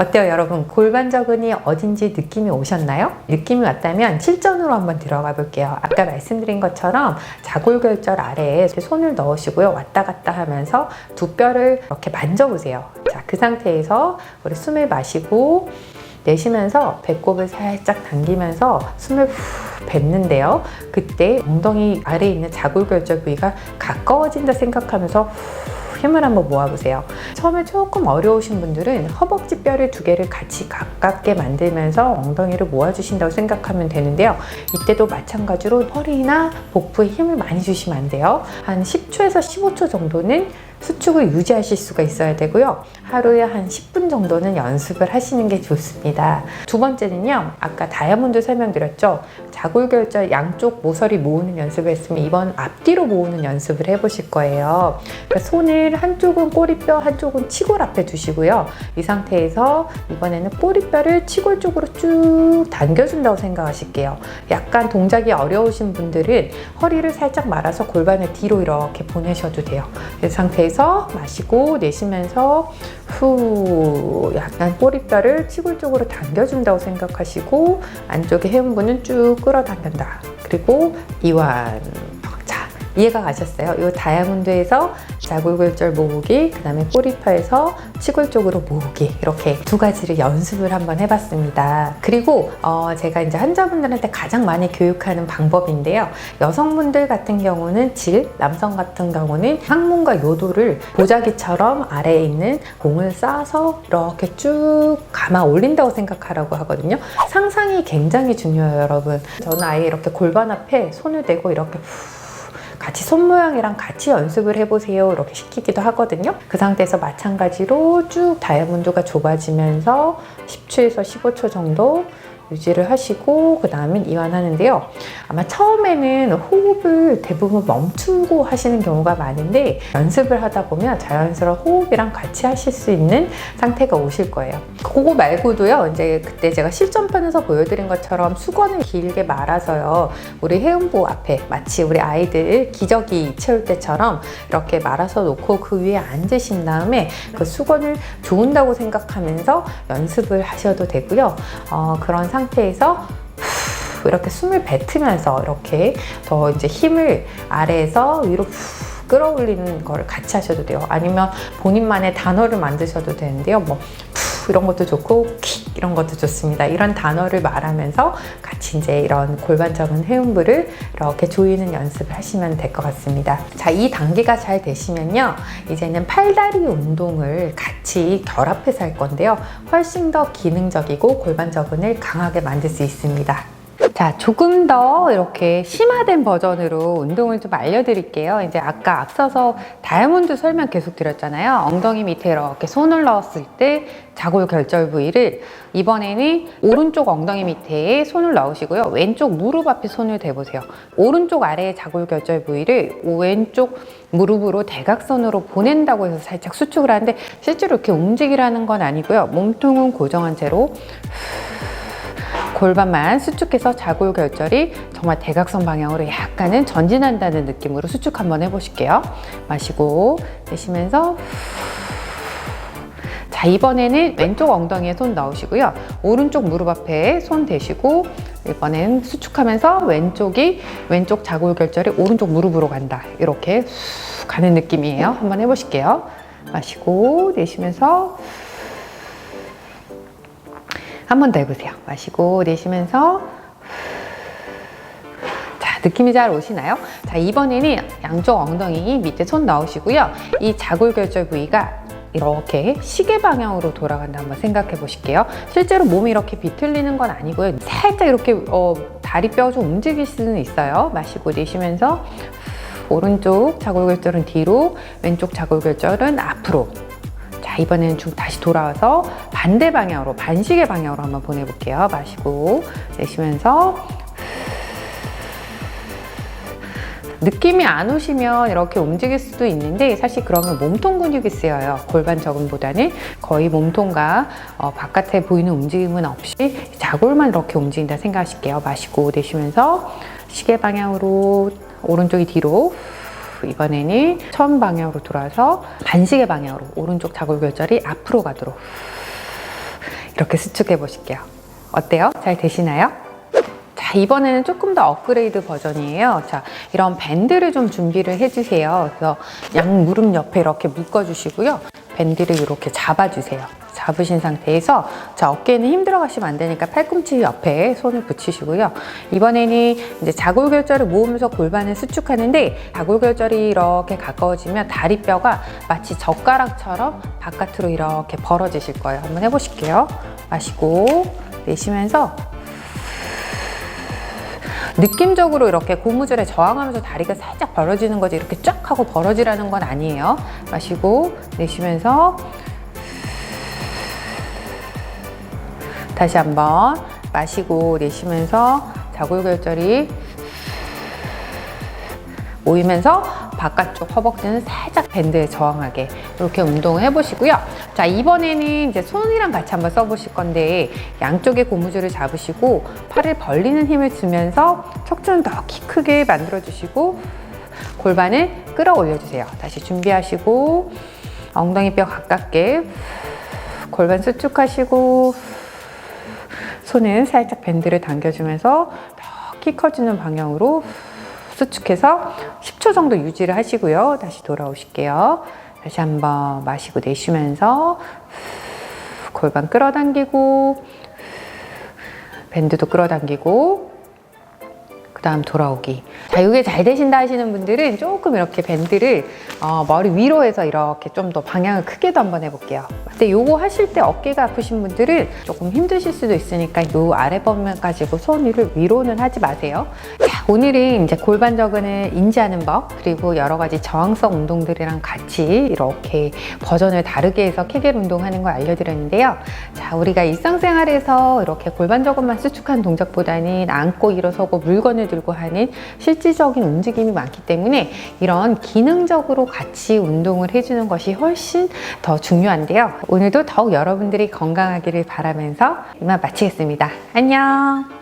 어때요, 여러분? 골반 저근이 어딘지 느낌이 오셨나요? 느낌이 왔다면 실전으로 한번 들어가 볼게요. 아까 말씀드린 것처럼 자골결절 아래에 손을 넣으시고요. 왔다 갔다 하면서 두 뼈를 이렇게 만져보세요. 자, 그 상태에서 우리 숨을 마시고 내쉬면서 배꼽을 살짝 당기면서 숨을 후 뱉는데요. 그때 엉덩이 아래에 있는 자골결절 부위가 가까워진다 생각하면서 후 힘을 한번 모아보세요. 처음에 조금 어려우신 분들은 허벅지 뼈를 두 개를 같이 가깝게 만들면서 엉덩이를 모아주신다고 생각하면 되는데요. 이때도 마찬가지로 허리나 복부에 힘을 많이 주시면 안 돼요. 한 10초에서 15초 정도는 수축을 유지하실 수가 있어야 되고요. 하루에 한 10분 정도는 연습을 하시는 게 좋습니다. 두 번째는요. 아까 다이아몬드 설명드렸죠. 자골결절 양쪽 모서리 모으는 연습을 했으면 이번 앞뒤로 모으는 연습을 해보실 거예요. 그러니까 손을 한쪽은 꼬리뼈, 한쪽은 치골 앞에 두시고요. 이 상태에서 이번에는 꼬리뼈를 치골 쪽으로 쭉 당겨준다고 생각하실게요. 약간 동작이 어려우신 분들은 허리를 살짝 말아서 골반을 뒤로 이렇게 보내셔도 돼요. 이 상태에서 마시고 내쉬면서 후 약간 꼬리뼈를 치골 쪽으로 당겨준다고 생각하시고 안쪽에 해운부는 쭉 끌어당긴다. 그리고 이완. 자 이해가 가셨어요? 이 다이아몬드에서 자골골절 모으기, 그 다음에 꼬리파에서 치골 쪽으로 모으기 이렇게 두 가지를 연습을 한번 해봤습니다. 그리고 어, 제가 이제 환자분들한테 가장 많이 교육하는 방법인데요. 여성분들 같은 경우는 질, 남성 같은 경우는 항문과 요도를 보자기처럼 아래에 있는 공을 싸서 이렇게 쭉 감아 올린다고 생각하라고 하거든요. 상상이 굉장히 중요해요, 여러분. 저는 아예 이렇게 골반 앞에 손을 대고 이렇게 후 같이 손 모양이랑 같이 연습을 해보세요. 이렇게 시키기도 하거든요. 그 상태에서 마찬가지로 쭉 다이아몬드가 좁아지면서 10초에서 15초 정도 유지를 하시고 그 다음엔 이완하는데요. 아마 처음에는 호흡을 대부분 멈추고 하시는 경우가 많은데 연습을 하다 보면 자연스러운 호흡이랑 같이 하실 수 있는 상태가 오실 거예요. 그거 말고도요. 이제 그때 제가 실전편에서 보여드린 것처럼 수건을 길게 말아서요. 우리 해운부 앞에 마치 우리 아이들 기저귀 채울 때처럼 이렇게 말아서 놓고 그 위에 앉으신 다음에 그 수건을 좋은다고 생각하면서 연습을 하셔도 되고요. 어, 그런 상 태에서 후 이렇게 숨을 뱉으면서 이렇게 더 이제 힘을 아래에서 위로 후 끌어올리는 걸 같이 하셔도 돼요. 아니면 본인만의 단어를 만드셔도 되는데요. 뭐푸 이런 것도 좋고 킥 이런 것도 좋습니다. 이런 단어를 말하면서 같이 이제 이런 골반 적은 해운부를 이렇게 조이는 연습을 하시면 될 것 같습니다. 자, 이 단계가 잘 되시면요. 이제는 팔다리 운동을 같이 결합해서 할 건데요. 훨씬 더 기능적이고 골반 적은을 강하게 만들 수 있습니다. 자, 조금 더 이렇게 심화된 버전으로 운동을 좀 알려드릴게요. 이제 아까 앞서서 다이아몬드 설명 계속 드렸잖아요. 엉덩이 밑에 이렇게 손을 넣었을 때 자골 결절 부위를 이번에는 오른쪽 엉덩이 밑에 손을 넣으시고요. 왼쪽 무릎 앞에 손을 대보세요. 오른쪽 아래의 자골 결절 부위를 왼쪽 무릎으로 대각선으로 보낸다고 해서 살짝 수축을 하는데 실제로 이렇게 움직이라는 건 아니고요. 몸통은 고정한 채로 골반만 수축해서 자골 결절이 정말 대각선 방향으로 약간은 전진한다는 느낌으로 수축 한번 해보실게요. 마시고 내쉬면서 자 이번에는 왼쪽 엉덩이에 손 넣으시고요. 오른쪽 무릎 앞에 손 대시고 이번엔 수축하면서 왼쪽이 왼쪽 자골 결절이 오른쪽 무릎으로 간다. 이렇게 쑥 가는 느낌이에요. 한번 해보실게요. 마시고 내쉬면서 한 번 더 해보세요. 마시고 내쉬면서 자 느낌이 잘 오시나요? 자 이번에는 양쪽 엉덩이 밑에 손 넣으시고요. 이 자골결절 부위가 이렇게 시계 방향으로 돌아간다 한번 생각해 보실게요. 실제로 몸이 이렇게 비틀리는 건 아니고요. 살짝 이렇게 어, 다리뼈가 좀 움직일 수는 있어요. 마시고 내쉬면서 오른쪽 자골결절은 뒤로, 왼쪽 자골결절은 앞으로. 자, 이번에는 좀 다시 돌아와서 반대 방향으로, 반시계 방향으로 한번 보내볼게요. 마시고, 내쉬면서. 느낌이 안 오시면 이렇게 움직일 수도 있는데 사실 그러면 몸통 근육이 쓰여요. 골반 저근보다는 거의 몸통과 어, 바깥에 보이는 움직임은 없이 자골만 이렇게 움직인다 생각하실게요. 마시고 내쉬면서 시계 방향으로 오른쪽이 뒤로 이번에는 천 방향으로 돌아서 반시계 방향으로 오른쪽 자골 결절이 앞으로 가도록 이렇게 수축해 보실게요. 어때요? 잘 되시나요? 자, 이번에는 조금 더 업그레이드 버전이에요. 자, 이런 밴드를 좀 준비를 해주세요. 그래서 양 무릎 옆에 이렇게 묶어주시고요. 밴드를 이렇게 잡아주세요. 잡으신 상태에서 자 어깨는 힘들어 가시면 안 되니까 팔꿈치 옆에 손을 붙이시고요. 이번에는 이제 자골결절을 모으면서 골반을 수축하는데 자골결절이 이렇게 가까워지면 다리뼈가 마치 젓가락처럼 바깥으로 이렇게 벌어지실 거예요. 한번 해보실게요. 마시고 내쉬면서 느낌적으로 이렇게 고무줄에 저항하면서 다리가 살짝 벌어지는 거지 이렇게 쫙 하고 벌어지라는 건 아니에요. 마시고 내쉬면서 다시 한번 마시고 내쉬면서 자골결절이 모이면서 바깥쪽 허벅지는 살짝 밴드에 저항하게 이렇게 운동을 해보시고요. 자 이번에는 이제 손이랑 같이 한번 써보실 건데 양쪽에 고무줄을 잡으시고 팔을 벌리는 힘을 주면서 척추는 더 키 크게 만들어 주시고 골반을 끌어올려 주세요. 다시 준비하시고 엉덩이 뼈 가깝게 골반 수축하시고 손은 살짝 밴드를 당겨주면서 더키 커지는 방향으로 수축해서 10초 정도 유지를 하시고요. 다시 돌아오실게요. 다시 한번 마시고 내쉬면서 골반 끌어당기고 밴드도 끌어당기고 그 다음 돌아오기. 자, 이게 잘 되신다 하시는 분들은 조금 이렇게 밴드를 어, 머리 위로 해서 이렇게 좀 더 방향을 크게도 한번 해볼게요. 근데 요거 하실 때 어깨가 아프신 분들은 조금 힘드실 수도 있으니까 요 아래 범면 가지고 손 위를 위로는 하지 마세요. 자, 오늘은 이제 골반 저근을 인지하는 법 그리고 여러 가지 저항성 운동들이랑 같이 이렇게 버전을 다르게 해서 케겔 운동하는 걸 알려드렸는데요. 자, 우리가 일상생활에서 이렇게 골반 저근만 수축한 동작보다는 앉고 일어서고 물건을 들고 하는 실질적인 움직임이 많기 때문에 이런 기능적으로 같이 운동을 해주는 것이 훨씬 더 중요한데요. 오늘도 더욱 여러분들이 건강하기를 바라면서 이만 마치겠습니다. 안녕!